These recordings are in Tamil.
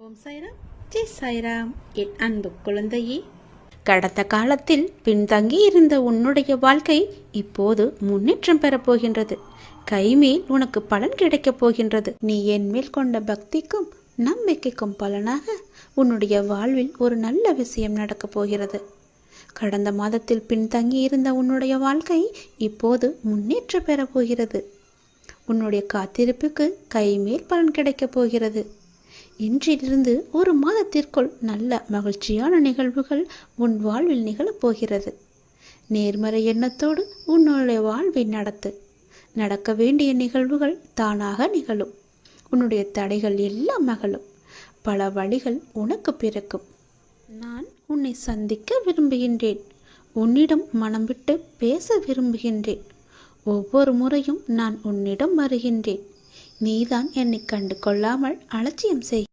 ஓம் சாய்ராம். ஜெய் சாய்ராம். என் அன்பு குழந்தையே. கடந்த காலத்தில் பின்தங்கி இருந்த உன்னுடைய வாழ்க்கை இப்போது முன்னேற்றம் பெறப்போகின்றது கைமேல் உனக்கு பலன் கிடைக்கப் போகின்றது. நீ என் மேல் கொண்ட பக்திக்கும் நம்பிக்கைக்கும் பலனாக உன்னுடைய வாழ்வில் ஒரு நல்ல விஷயம் நடக்கப் போகிறது. கடந்த மாதத்தில் பின்தங்கி இருந்த உன்னுடைய வாழ்க்கை இப்போது முன்னேற்றம் பெறப்போகிறது உன்னுடைய காத்திருப்புக்கு கைமேல் பலன் கிடைக்கப் போகிறது. இன்றிலிருந்து ஒரு மாதத்திற்குள் நல்ல மகிழ்ச்சியான நிகழ்வுகள் உன் வாழ்வில் நிகழப் போகிறது. நேர்மறை எண்ணத்தோடு உன்னுடைய வாழ்வை நடத்து. நடக்க வேண்டிய நிகழ்வுகள் தானாக நிகழும். உன்னுடைய தடைகள் எல்லாம் அகலும். பல வழிகள் உனக்கு பிறக்கும். நான் உன்னை சந்திக்க விரும்புகின்றேன். உன்னிடம் மனம் விட்டு பேச விரும்புகின்றேன். ஒவ்வொரு முறையும் நான் உன்னிடம் வருகின்றேன். நீதான் என்னை கண்டு கொள்ளாமல் அலட்சியம் செய்.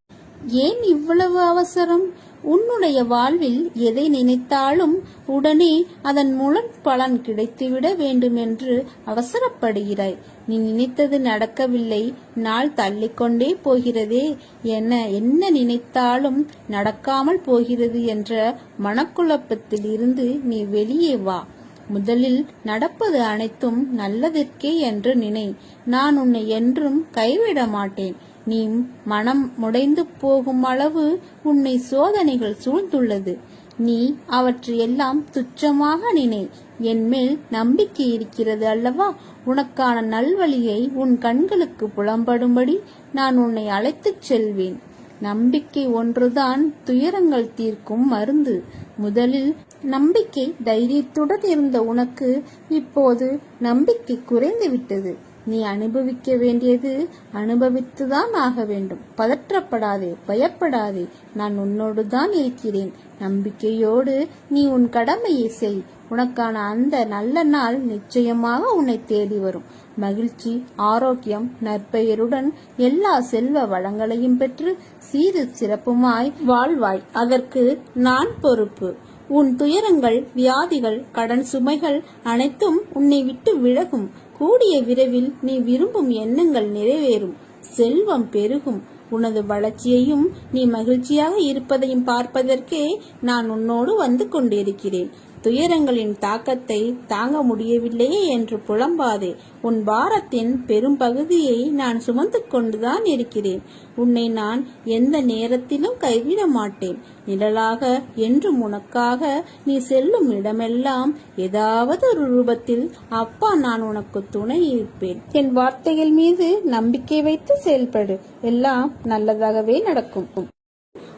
ஏன் இவ்வளவு அவசரம்? உன்னுடைய வாழ்வில் எதை நினைத்தாலும் உடனே அதன் மூலம் பலன் கிடைத்துவிட வேண்டும் என்று அவசரப்படுகிறாய். நீ நினைத்தது நடக்கவில்லை. நாள் தள்ளிக்கொண்டே போகிறதே. என்ன என்ன நினைத்தாலும் நடக்காமல் போகிறது என்ற மனக்குழப்பத்தில் இருந்து நீ வெளியே வா. முதலில் நடப்பது அனைத்தும் நல்லதற்கே என்று நினை. நான் உன்னை என்றும் கைவிட மாட்டேன் நீ மனம் முடைந்து போகும் அளவு உன்னை சோதனைகள் சூழ்ந்துள்ளது. நீ அவற்றையெல்லாம் துச்சமாக நினை. என்மேல் நம்பிக்கை இருக்கிறது அல்லவா? உனக்கான நல்வழியை உன் கண்களுக்கு புலம்படும்படி நான் உன்னை அழைத்துச் செல்வேன். நம்பிக்கை ஒன்றுதான் துயரங்கள் தீர்க்கும் மருந்து. முதலில் நம்பிக்கை தைரியத்துடன் இருந்த உனக்கு இப்போது நம்பிக்கை குறைந்துவிட்டது. நீ அனுபவிக்க வேண்டியது அனுபவித்துதான் ஆக வேண்டும். பதற்றப்படாதே பயப்படாதே. நான் உன்னோடு தான் இருக்கிறேன். நம்பிக்கையோடு நீ உன் கடமையை செய். உனக்கான அந்த நல்ல நாள் நிச்சயமாக உன்னை தேடி வரும். மகிழ்ச்சி ஆரோக்கியம் நற்பெயருடன் எல்லா செல்வ வளங்களையும் பெற்று சீரு சிறப்புமாய் வாழ்வாய். அதற்கு நான் பொறுப்பு. உன் துயரங்கள் வியாதிகள் கடன் சுமைகள் அனைத்தும் உன்னை விட்டு விலகும். கூடிய விரைவில் நீ விரும்பும் எண்ணங்கள் நிறைவேறும். செல்வம் பெருகும். உனது வளர்ச்சியையும் நீ மகிழ்ச்சியாக இருப்பதையும் பார்ப்பதற்கே நான் உன்னோடு வந்து கொண்டிருக்கிறேன். துயரங்களின் தாக்கத்தை தாங்க முடியவில்லையே என்று புலம்பாதே. உன் பாரத்தின் பெரும் பகுதியை நான் சுமந்து கொண்டுதான் இருக்கிறேன். உன்னை நான் எந்த நேரத்திலும் கைவிட மாட்டேன். நிழலாக என்றும் உனக்காக நீ செல்லும் இடமெல்லாம் ஏதாவது ஒரு ரூபத்தில் அப்பா நான் உனக்கு துணை இருப்பேன். என் வார்த்தைகள் மீது நம்பிக்கை வைத்து செயல்படு. எல்லாம் நல்லதாகவே நடக்கும்.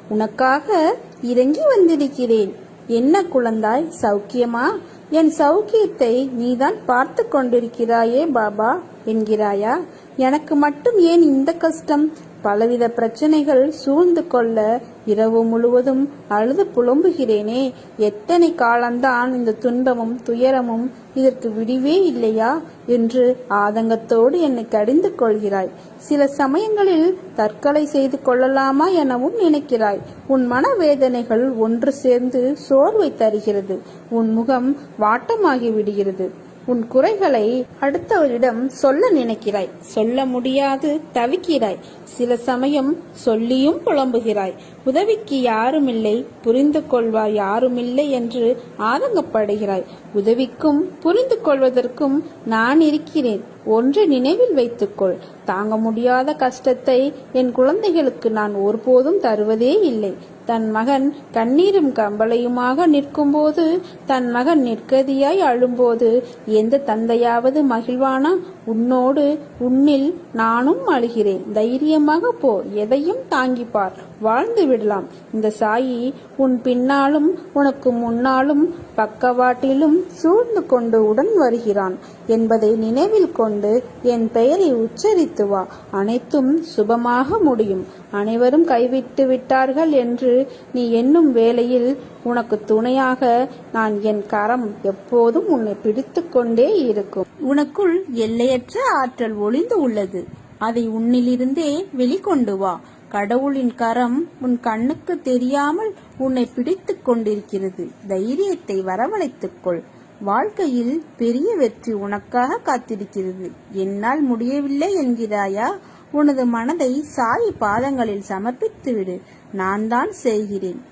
உனக்காக இறங்கி வந்திருக்கிறேன். என்ன குழந்தாய்? சௌக்கியமா? என் சௌக்கியத்தை நீதான் பார்த்து கொண்டிருக்கிறாயே பாபா என்கிறாயா? எனக்கு மட்டும் ஏன் இந்த கஷ்டம்? பலவித பிரச்சனைகள் சூழ்ந்து கொள்ள இரவு முழுவதும் அழுது புலம்புகிறேனே. எத்தனை காலம்தான் இந்த துன்பமும் துயரமும் இதற்கு விடிவே இல்லையா என்று ஆதங்கத்தோடு என்னை கடிந்து கொள்கிறாய். சில சமயங்களில் தற்கொலை செய்து கொள்ளலாமா எனவும் நினைக்கிறாய். உன் மனவேதனைகள் ஒன்று சேர்ந்து சோர்வை தருகிறது. உன் முகம் வாட்டமாகி விடுகிறது. உன் குறைகளை அடுத்தவரிடம் சொல்ல நினைக்கிறாய். சொல்ல முடியாது தவிக்கிறாய். சில சமயம் சொல்லியும் புலம்புகிறாய். உதவிக்கு யாருமில்லை புரிந்து கொள்வார் யாருமில்லை என்று ஆதங்கப்படுகிறாய். உதவிக்கும் புரிந்து கொள்வதற்கும் நான் இருக்கிறேன். ஒன்று நினைவில் வைத்துக்கொள். தாங்க முடியாத கஷ்டத்தை என் குழந்தைகளுக்கு நான் ஒருபோதும் தருவதே இல்லை. தன் மகன் கண்ணீரும் கம்பளையுமாக நிற்கும்போது தன் மகன் நிற்கதியாய் அழும்போது எந்த தந்தையாவது மகிழ்வானா? உன்னோடு உன்னில் நானும் அழுகிறேன். தைரியமாக போ எதையும் தாங்கிப்பார். வாழ்ந்து விடலாம். இந்த சாயி உன் பின்னாலும் உனக்கு முன்னாலும் பக்கவாட்டிலும் சூழ்ந்து கொண்டு உடன் வருகிறான் என்பதை நினைவில் கொண்டு என் பெயரை உச்சரித்து வா. அனைத்தும் சுபமாக முடியும். அனைவரும் கைவிட்டு விட்டார்கள் என்று நீ என்னும் வேளையில் உனக்கு துணையாக நான் என் கரம் எப்போதும் உன்னை பிடித்து கொண்டே இருக்கும். உனக்குள் எல்லையற்ற ஆற்றல் ஒளிந்து உள்ளது. அதை உன்னிலிருந்தே வெளிக்கொண்டு வா. கடவுளின் கரம் உன் கண்ணுக்கு தெரியாமல் உன்னை பிடித்து கொண்டிருக்கிறது. தைரியத்தை வரவழைத்துக்கொள் வாழ்க்கையில் பெரிய வெற்றி உனக்காக காத்திருக்கிறது. என்னால் முடியவில்லை என்கிறாயா? உனது மனதை சாய் பாதங்களில் சமர்ப்பித்து விடு நான் தான் செய்கிறேன்.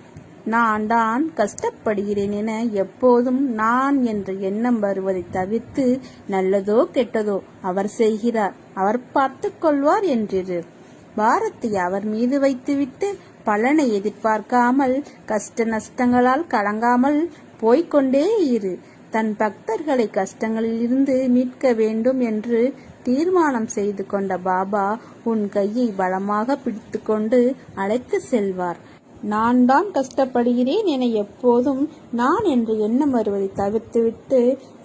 நான் தான் கஷ்டப்படுகிறேன் என எப்போதும் நான் என்ற எண்ணம் வருவதை தவிர்த்து நல்லதோ கெட்டதோ அவர் செய்கிறார். அவர் பார்த்து கொள்வார் என்றிரு. பாரத்தை அவர் மீது வைத்துவிட்டு பலனை எதிர்பார்க்காமல் கஷ்ட நஷ்டங்களால் கலங்காமல் போய்க்கொண்டே இரு. தன் பக்தர்களை கஷ்டங்களிலிருந்து மீட்க வேண்டும் என்று தீர்மானம் செய்து கொண்ட பாபா உன் கையை பலமாக பிடித்துக்கொண்டு அழைத்து செல்வார். நான் தான் கஷ்டப்படுகிறேன் என எப்போதும் நான் என்று எண்ணம் வருவதை தவிர்த்துவிட்டு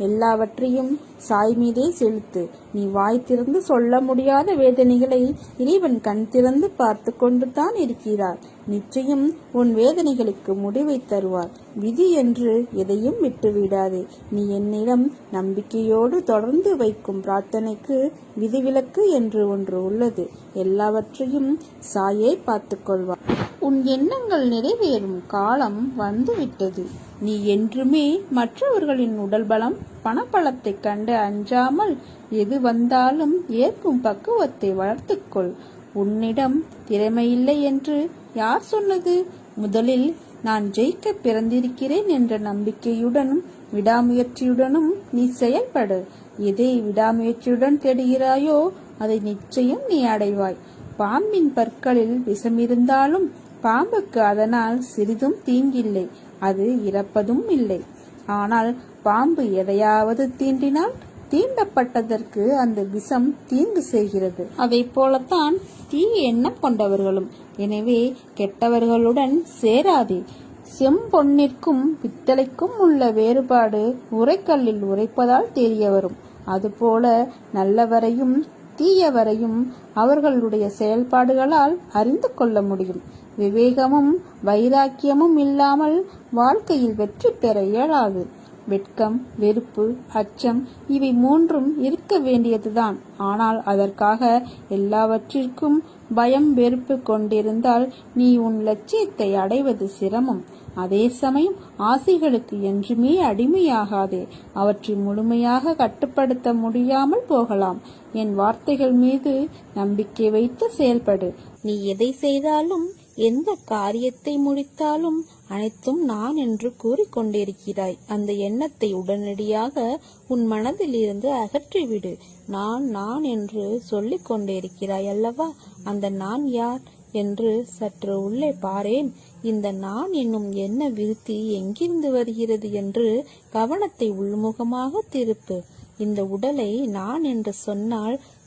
எல்லாவற்றையும் சாய் மீதே செலுத்து. நீ வாய் திறந்து சொல்ல முடியாத வேதனைகளை இறைவன் கண் திறந்து பார்த்து கொண்டு தான் இருக்கிறார். நிச்சயம் உன் வேதனைகளுக்கு முடிவை தருவார். விதி என்று எதையும் விட்டுவிடாதே. நீ என்னிடம் நம்பிக்கையோடு தொடர்ந்து வைக்கும் பிரார்த்தனைக்கு விதிவிலக்கு என்று ஒன்று உள்ளது. எல்லாவற்றையும் சாயே பார்த்துக்கொள்வார் உன் எண்ணங்கள் நிறைவேறும் காலம் வந்துவிட்டது. நீ என்றுமே மற்றவர்களின் உடல் பலம் பணப்பழத்தை கண்டு அஞ்சாமல் எது வந்தாலும் ஏற்கும் பக்குவத்தை வளர்த்துக்கொள். உன்னிடம் திறமையில்லை என்று யார் சொன்னது? முதலில் நான் ஜெயிக்க பிறந்திருக்கிறேன் என்ற நம்பிக்கையுடனும் விடாமுயற்சியுடனும் நீ செயல்படு. எதை விடாமுயற்சியுடன் தேடுகிறாயோ அதை நிச்சயம் நீ அடைவாய். பாம்பின் பற்களில் விஷமிருந்தாலும் பாம்புக்கு அதனால் சிறிதும் தீங்கில்லை. அது இறப்பதும் இல்லை. ஆனால் பாம்பு எதையாவது தீண்டினால் தீண்டப்பட்டதற்கு அந்த விஷம் தீங்கு செய்கிறது. அதை போலத்தான் தீய எண்ணம் கொண்டவர்களும். எனவே கெட்டவர்களுடன் சேராதே. செம்பொன்னிற்கும் பித்தளைக்கும் உள்ள வேறுபாடு உரைக்கல்லில் உரைப்பதால் தெரிய வரும் அதுபோல நல்லவரையும் தீயவரையும் அவர்களுடைய செயல்பாடுகளால் அறிந்து கொள்ள முடியும். விவேகமும் வைராக்கியமும் இல்லாமல் வாழ்க்கையில் வெற்றி பெற இயலாது. வெட்கம் வெறுப்பு அச்சம் இவை மூன்றும் இருக்க வேண்டியதுதான். ஆனால் அதற்காக எல்லாவற்றிற்கும் பயம் வெறுப்பு கொண்டிருந்தால் நீ உன் லட்சியத்தை அடைவது சிரமம். அதே சமயம் ஆசைகளுக்கு என்றுமே அடிமையாகாதே. அவற்றை முழுமையாக கட்டுப்படுத்த முடியாமல் போகலாம். என் வார்த்தைகள் மீது நம்பிக்கை வைத்து செயல்படு. நீ எதை செய்தாலும் எந்த காரியத்தை முடித்தாலும் அனைத்தும் நான் என்று கூறிக்கொண்டிருக்கிறாய். அந்த எண்ணத்தை உடனடியாக உன் மனதிலிருந்து அகற்றிவிடு. நான் நான் என்று சொல்லிக் கொண்டிருக்கிறாய் அல்லவா? அந்த நான் யார் என்று சற்று உள்ளே பாரேன். இந்த நான் என்னும் எண்ண விருத்தி எங்கிருந்து வருகிறது என்று கவனத்தை உள்முகமாக திருப்பு. இந்த உடலை நான் என்று சொன்னால்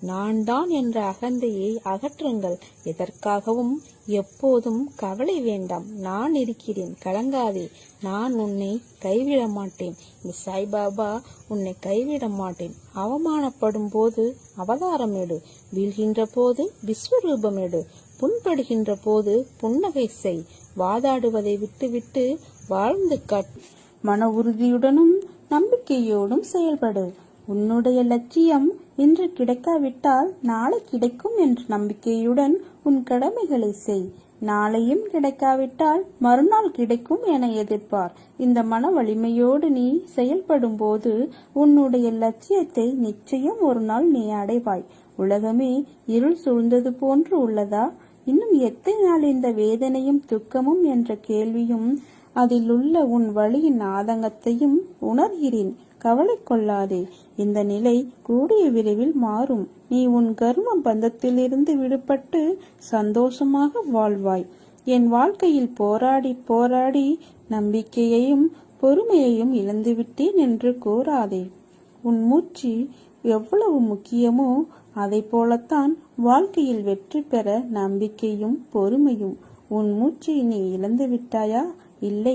நான் தான் என்ற அகந்தையை அகற்றுங்கள். எதற்காகவும் எப்போதும் கவலை வேண்டாம். நான் இருக்கிறேன். கலங்காதே. நான் உன்னை கைவிட மாட்டேன் இந்த சாய்பாபா உன்னை கைவிட மாட்டேன் அவமானப்படும் போது அவதாரம் எடு வீழ்கின்ற போது விஸ்வரூபம் எடு புண்படுகின்ற போது புன்னகை செய். வாதாடுவதை விட்டுவிட்டு வாழ்ந்து கட். மன உறுதியுடனும் நம்பிக்கையோடும் செயல்படு. உன்னுடைய லட்சியம் இன்று கிடைக்காவிட்டால் நாளை கிடைக்கும் என்ற நம்பிக்கையுடன் உன் கடமைகளை செய். நாளையும் கிடைக்காவிட்டால் மறுநாள் கிடைக்கும் என எதிர்ப்பார். இந்த மன வலிமையோடு நீ செயல்படும் போது உன்னுடைய லட்சியத்தை நிச்சயம் ஒரு நாள் நீ அடைவாய். உலகமே இருள் சூழ்ந்தது போன்று உள்ளதா? இன்னும் எத்தனை நாள் இந்த வேதனையும் துக்கமும் என்ற கேள்வியும் அதில் உள்ள உன் வழியின் ஆதங்கத்தையும் உணர்கிறேன். கவலை கொள்ளாதே இந்த நிலை கூடிய விரைவில் மாறும். நீ உன் கர்ம பந்தத்திலிருந்து விடுபட்டு சந்தோஷமாக வாழ்வாய். என் வாழ்க்கையில் போராடி போராடி நம்பிக்கையையும் பொறுமையையும் இழந்துவிட்டேன் என்று கூறாதே. உன் மூச்சு எவ்வளவு முக்கியமோ அதை போலத்தான் வாழ்க்கையில் வெற்றி பெற நம்பிக்கையும் பொறுமையும். உன் மூச்சை நீ இழந்து விட்டாயா இல்லை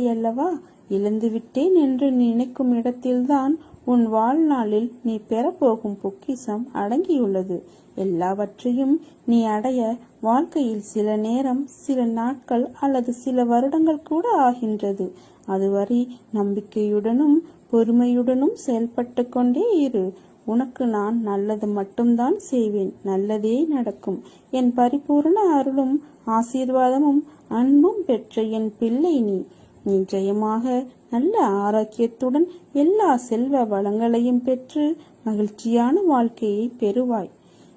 இழந்துவிட்டேன் என்று நினைக்கும் இடத்தில்தான் உன் வாழ்நாளில் நீ பெறப்போகும் பொக்கிஷம் அடங்கியுள்ளது. எல்லாவற்றையும் நீ அடைய வாழ்க்கையில் சில நேரம் சில நாட்கள் அல்லது சில வருடங்கள் கூட ஆகின்றது. அதுவரை நம்பிக்கையுடனும் பொறுமையுடனும் செயல்பட்டு கொண்டே இரு. உனக்கு நான் நல்லது மட்டும்தான் செய்வேன். நல்லதே நடக்கும். என் பரிபூர்ண அருளும் ஆசீர்வாதமும் அன்பும் பெற்ற என் பிள்ளை நீ. நிச்சயமாக நல்ல ஆரோக்கியத்துடன் எல்லா செல்வ வளங்களையும் பெற்று மகிழ்ச்சியான வாழ்க்கையை பெறுவாய்.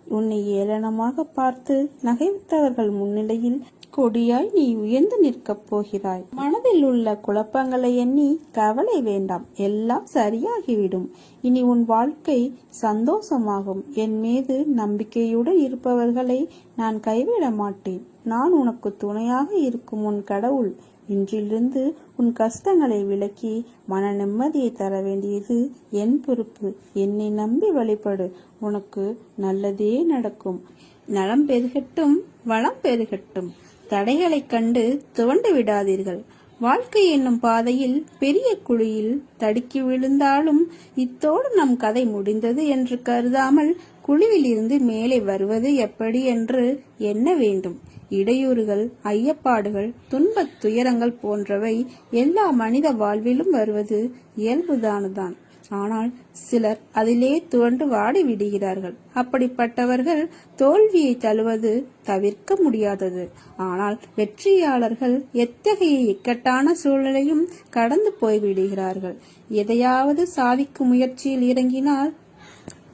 உன்னை ஏளனமாக பார்த்து நகைத்தவர்கள் முன்னிலையில் கொடியாய் நீ உயர்ந்து நிற்கப் போகிறாய். மனதில் உள்ள குழப்பங்களை எண்ணி கவலை வேண்டாம். எல்லாம் சரியாகிவிடும். இனி உன் வாழ்க்கை சந்தோஷமாகும். என் மீது நம்பிக்கையுடன் இருப்பவர்களை நான் கைவிட மாட்டேன். நான் உனக்கு துணையாக இருக்கும் உன் கடவுள். இன்றிலிருந்து உன் கஷ்டங்களை விலக்கி மன நிம்மதியை தர வேண்டியது என் பொறுப்பு. என்னை நம்பி வழிபடு. உனக்கு நல்லதே நடக்கும். நலம் பெருகட்டும் வளம் பெருகட்டும். தடைகளைக் கண்டு துவண்டு விடாதீர்கள். வாழ்க்கை என்னும் பாதையில் பெரிய குழியில் தடுக்கி விழுந்தாலும் இத்தோடு நம் கதை முடிந்தது என்று கருதாமல் குழுவிலிருந்து மேலே வருவது எப்படி என்று எண்ண வேண்டும். இடையூறுகள் ஐயப்பாடுகள் துன்பத் துயரங்கள் போன்றவை எல்லா மனித வாழ்விலும் வருவது இயல்புதானுதான். ஆனால் சிலர் அதிலே துவண்டு வாடி விடுகிறார்கள். அப்படிப்பட்டவர்கள் தோல்வியை தழுவது தவிர்க்க முடியாதது. ஆனால் வெற்றியாளர்கள் எத்தகைய இக்கட்டான சூழ்நிலையும் கடந்து போய்விடுகிறார்கள் எதையாவது சாதிக்கும் முயற்சியில் இறங்கினால்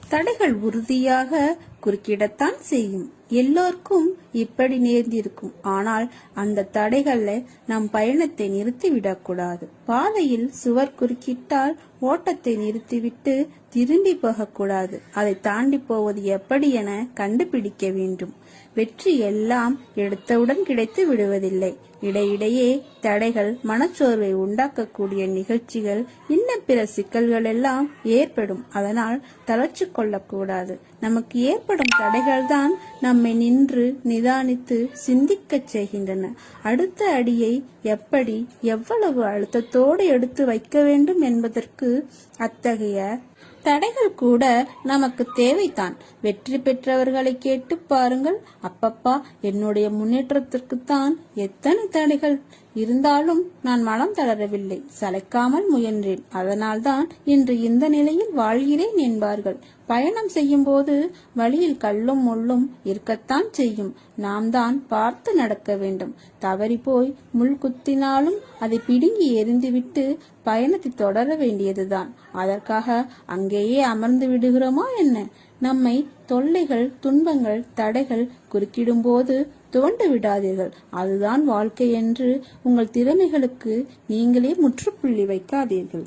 தடைகள் உறுதியாக குறுக்கிடத்தான் செய்யும். எல்லோருக்கும் இப்படி நேர்ந்திருக்கும். ஆனால் அந்த தடைகள்ல நம் பயணத்தை நிறுத்திவிடக்கூடாது. பாதையில் சுவர் குறுக்கிட்டால் ஓட்டத்தை நிறுத்திவிட்டு திரும்பி போகக்கூடாது. அதை தாண்டி போவது எப்படி என கண்டுபிடிக்க வேண்டும். வெற்றி எல்லாம் எடுத்தவுடன் கிடைத்து விடுவதில்லை. இடையிடையே தடைகள் மனச்சோர்வை உண்டாக்கக்கூடிய நிகழ்ச்சிகள் இன்னும் பிற சிக்கல்கள் எல்லாம் ஏற்படும். அதனால் தளர்ச்சி கொள்ளக்கூடாது. நமக்கு ஏற்படும் தடைகள் தான் நம்மை நின்று நிதானித்து சிந்திக்கச் செய்கின்றன. அடுத்த அடியை எப்படி எவ்வளவு அழுத்தத்தோடு எடுத்து வைக்க வேண்டும் என்பதற்கு அத்தகைய தடைகள் கூட நமக்கு தேவைதான். வெற்றி பெற்றவர்களை கேட்டு பாருங்கள். அப்பப்பா என்னுடைய முன்னேற்றத்திற்குத்தான் எத்தனை தடைகள்? இருந்தாலும் நான் மனம் தளரவில்லை. சளைக்காமல் முயன்றேன். அதனால்தான் இன்று இந்த நிலையில் வாழ்கிறேன் என்பார்கள். பயணம் செய்யும் போது வழியில் கல்லும் முள்ளும் இருக்கத்தான் செய்யும். நாம் தான் பார்த்து நடக்க வேண்டும். தவறி போய் முள் குத்தினாலும் அதை பிடுங்கி எரிந்துவிட்டு பயணத்தை தொடர வேண்டியதுதான். அதற்காக அங்கேயே அமர்ந்து விடுகிறோமா என்ன? நம்மை தொல்லைகள் துன்பங்கள் தடைகள் குறுக்கிடும் போது துவண்டு விடாதீர்கள். அதுதான் வாழ்க்கை என்று உங்கள் திறமைகளுக்கு நீங்களே முற்றுப்புள்ளி வைக்காதீர்கள்.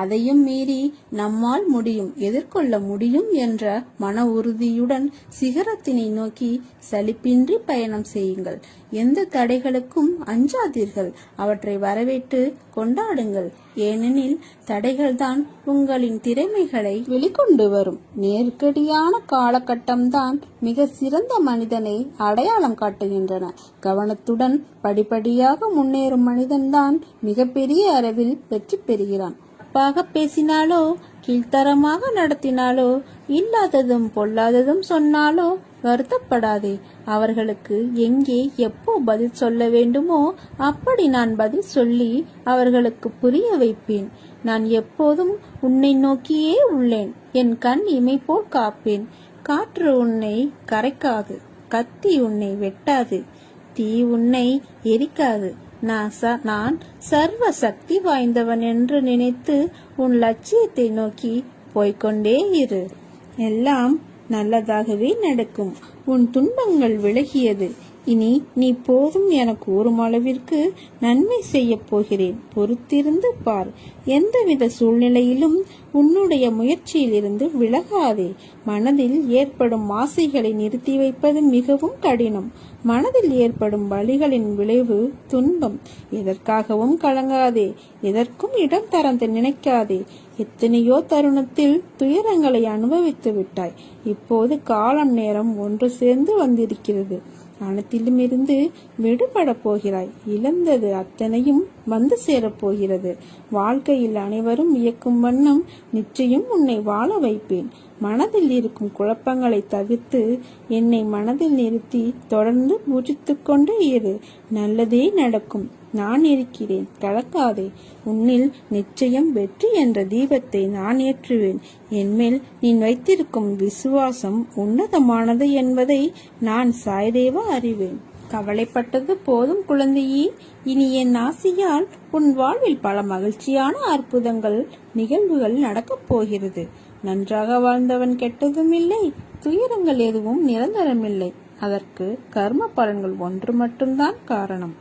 அதையும் மீறி நம்மால் முடியும் எதிர்கொள்ள முடியும் என்ற மன உறுதியுடன் சிகரத்தினை நோக்கி சலிப்பின்றி பயணம் செய்யுங்கள். எந்த தடைகளுக்கும் அஞ்சாதீர்கள். அவற்றை வரவேற்று கொண்டாடுங்கள். ஏனெனில் தடைகள்தான் உங்களின் திறமைகளை வெளிக்கொண்டு வரும். நெருக்கடியான காலகட்டம்தான் மிக சிறந்த மனிதனை அடையாளம் காட்டுகின்றன. கவனத்துடன் படிப்படியாக முன்னேறும் மனிதன்தான் மிகப்பெரிய அளவில் வெற்றி பெறுகிறான். தப்பாக பேசினாலோ கீழ்த்தரமாக நடத்தினாலோ இல்லாததும் பொல்லாததும் சொன்னாலோ வருத்தப்படாதே. அவர்களுக்கு எங்கே எப்போ பதில் சொல்ல வேண்டுமோ அப்படி நான் பதில் சொல்லி அவர்களுக்கு புரிய வைப்பேன். நான் எப்போதும் உன்னை நோக்கியே உள்ளேன். என் கண் இமை போல் காப்பேன். காற்று உன்னை கரைக்காது. கத்தி உன்னை வெட்டாது. தீ உன்னை எரிக்காது. நான் ச- நான் சர்வ சக்தி வாய்ந்தவன் என்று நினைத்து உன் லட்சியத்தை நோக்கி போய்க்கொண்டே இரு. எல்லாம் நல்லதாகவே நடக்கும். உன் துன்பங்கள் விலகியது. இனி நீ போதும் எனக்கு கூறும் அளவிற்கு நன்மை செய்ய போகிறேன். பொறுத்திருந்து பார். எந்தவித சூழ்நிலையிலும் உன்னுடைய முயற்சியிலிருந்து விலகாதே. மனதில் ஏற்படும் ஆசைகளை நிறுத்தி வைப்பது மிகவும் கடினம். மனதில் ஏற்படும் வலிகளின் விளைவு துன்பம். எதற்காகவும் கலங்காதே. எதற்கும் இடம் தரந்து நினைக்காதே. எத்தனையோ தருணத்தில் துயரங்களை அனுபவித்து விட்டாய். இப்போது காலம் நேரம் ஒன்று சேர்ந்து வந்திருக்கிறது. அனைத்திலுமிருந்து விடுபட போகிறாய். இழந்தது அத்தனையும் வந்து சேரப் போகிறது. வாழ்க்கையில் அனைவரும் இயக்கும் வண்ணம் நிச்சயம் உன்னை வாழ வைப்பேன். மனதில் இருக்கும் குழப்பங்களை தவிர்த்து என்னை மனதில் நிறுத்தி தொடர்ந்து பூஜித்துக் கொண்டே இரு. நல்லதே நடக்கும். நான் இருக்கிறேன். கலக்காதே. உன்னில் நிச்சயம் வெற்றி என்ற தீபத்தை நான் ஏற்றுவேன். என்மேல் நீ வைத்திருக்கும் விசுவாசம் உன்னதமானது என்பதை நான் சாய்தேவா அறிவேன். கவலைப்பட்டது போதும் குழந்தையே. இனி என் ஆசையால் உன் வாழ்வில் பல மகிழ்ச்சியான அற்புதங்கள் நிகழ்வுகள் நடக்கப் போகிறது. நன்றாக வாழ்ந்தவன் கெட்டதும் இல்லை துயரங்கள் எதுவும் நிரந்தரமில்லை. அதற்கு கர்ம பலன்கள் ஒன்று மட்டும்தான் காரணம்.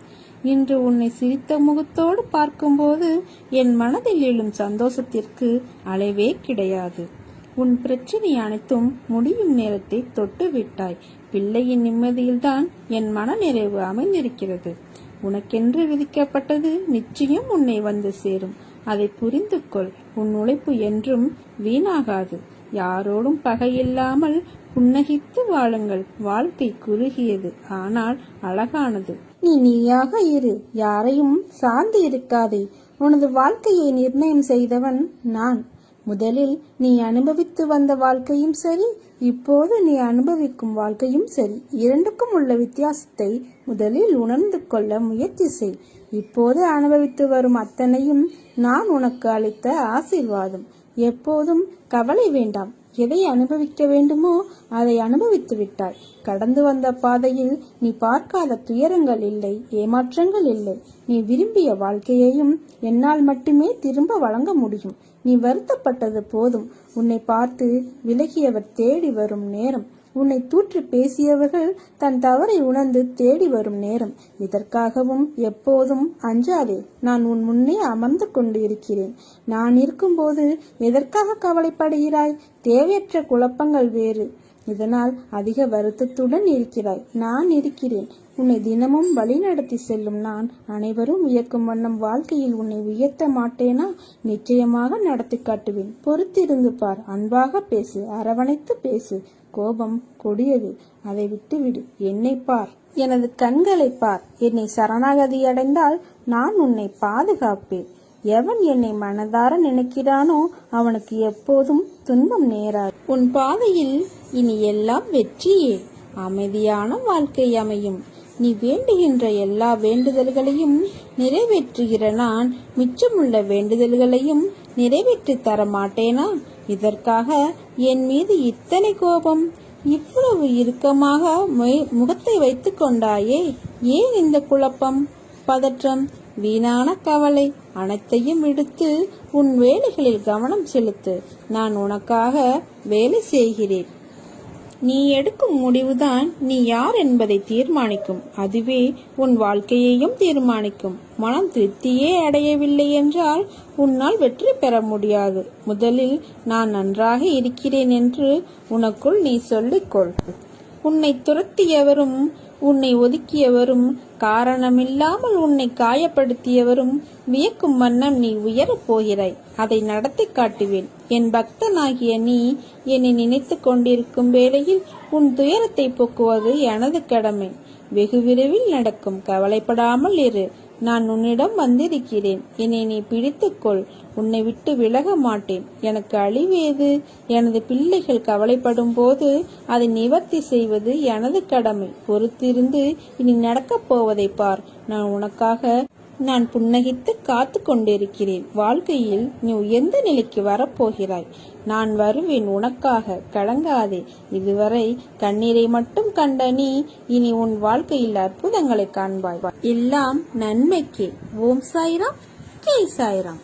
இன்று உன்னை சிரித்த முகத்தோடு பார்க்கும்போது என் மனதில் எழும் சந்தோஷத்திற்கு அளவே கிடையாது. உன் பிரச்சனை அனைத்தும் முடியும் நேரத்தை தொட்டு விட்டாய். பிள்ளையின் நிம்மதியில்தான் என் மனநிறைவு அமைந்திருக்கிறது. உனக்கென்று விதிக்கப்பட்டது நிச்சயம் உன்னை வந்து சேரும். அதை புரிந்து கொள். உன் உழைப்பு என்றும் வீணாகாது. யாரோடும் பகையில்லாமல் புன்னகித்து வாழுங்கள். வாழ்க்கை குறுகியது. ஆனால் அழகானது. நீ நீயாக இரு யாரையும் சார்ந்து இருக்காதே. உனது வாழ்க்கையை நிர்ணயம் செய்தவன் நான். முதலில் நீ அனுபவித்து வந்த வாழ்க்கையும் சரி இப்போது நீ அனுபவிக்கும் வாழ்க்கையும் சரி. இரண்டுக்கும் உள்ள வித்தியாசத்தை முதலில் உணர்ந்து கொள்ள முயற்சி செய். இப்போது அனுபவித்து வரும் அத்தனையும் நான் உனக்கு அளித்த ஆசீர்வாதம். எப்போதும் கவலை வேண்டாம். எதை அனுபவிக்க வேண்டுமோ அதை அனுபவித்து விட்டாய். கடந்து வந்த பாதையில் நீ பார்க்காத துயரங்கள் இல்லை ஏமாற்றங்கள் இல்லை. நீ விரும்பிய வாழ்க்கையையும் என்னால் மட்டுமே திரும்ப வழங்க முடியும். நீ வருத்தப்பட்டது போதும். உன்னை பார்த்து விலகியவர் தேடி வரும் நேரம். உன்னை தூற்று பேசியவர்கள் தன் தவறை உணர்ந்து தேடி வரும் நேரம். இதற்காகவும் எப்போதும் அஞ்சாதே நான் உன் முன்னே அமர்ந்து கொண்டு இருக்கிறேன் நான் இருக்கும்போது எதற்காக கவலைப்படுகிறாய்? தேவையற்ற குழப்பங்கள் வேறு. இதனால் அதிக வருத்தத்துடன் இருக்கிறாய். நான் இருக்கிறேன். உன்னை தினமும் வழிநடத்தி செல்லும் நான் அனைவரும் வியக்கும் வண்ணம் வாழ்க்கையில் உன்னை உயர்த்த மாட்டேனா? நிச்சயமாக நடத்தி காட்டுவேன். பொறுத்திருந்து பார். அன்பாக பேசு. அரவணைத்து பேசு. கோபம் கொடியது. அதை விட்டுவிடு. என்னை பார். எனது கண்களை பார். என்னை சரணாகதி அடைந்தால் நான் உன்னை பாதுகாப்பேன். எவன் என்னை மனதார நினைக்கிறானோ அவனுக்கு எப்போதும் துன்பம் நேராது. உன் பாதையில் இனி எல்லாம் வெற்றியே. அமைதியான வாழ்க்கை அமையும். நீ வேண்டுகின்ற எல்லா வேண்டுதல்களையும் நிறைவேற்றுகிற நான் மிச்சமுள்ள வேண்டுதல்களையும் நிறைவேற்றி தர மாட்டேனா இதற்காக என் மீது இத்தனை கோபம்? இவ்வளவு இறுக்கமாக முகத்தை வைத்துக் கொண்டாயே ஏன் இந்த குழப்பம்? பதற்றம் வீணான கவலை அனைத்தையும் விடுத்து உன் வேலைகளில் கவனம் செலுத்து. நான் உனக்காக வேலை செய்கிறேன். நீ எடுக்கும் முடிவுதான் நீ யார் என்பதை தீர்மானிக்கும். அதுவே உன் வாழ்க்கையையும் தீர்மானிக்கும். மனம் திருப்தியே அடையவில்லை என்றால் உன்னால் வெற்றி பெற முடியாது. முதலில் நான் நன்றாக இருக்கிறேன் என்று உனக்குள் நீ சொல்லிக்கொள். உன்னை துரத்தியவரும் உன்னை ஒதுக்கியவரும் காரணமில்லாமல் உன்னை காயப்படுத்தியவரும் வியக்கும் வண்ணம் நீ உயரப் போகிறாய் அதை நடத்தி காட்டுவேன். என் பக்தனாகிய நீ என்னை நினைத்து கொண்டிருக்கும் வேளையில் உன் துயரத்தை போக்குவது எனது கடமை. வெகு விரைவில் நடக்கும். கவலைப்படாமல் இரு. நான் உன்னிடம் வந்திருக்கிறேன். என்னை நீ பிடித்துக்கொள். உன்னை விட்டு விலக மாட்டேன். எனக்கு அழிவேது எனது பிள்ளைகள் கவலைப்படும் போது அதை நிவர்த்தி செய்வது எனது கடமை. பொறுத்திருந்து இனி நடக்கப் போவதை பார். நான் உனக்காக நான் புன்னகித்து காத்து கொண்டிருக்கிறேன். வாழ்க்கையில் நீ உயர்ந்த நிலைக்கு வரப்போகிறாய். நான் வருவேன் உனக்காக கலங்காதே. இதுவரை கண்ணீரை மட்டும் கண்ட நீ இனி உன் வாழ்க்கையில் அற்புதங்களை காண்பாய். எல்லாம் நன்மைக்கே. ஓம் சாய்ராம் ஜெய் சாய்ராம்.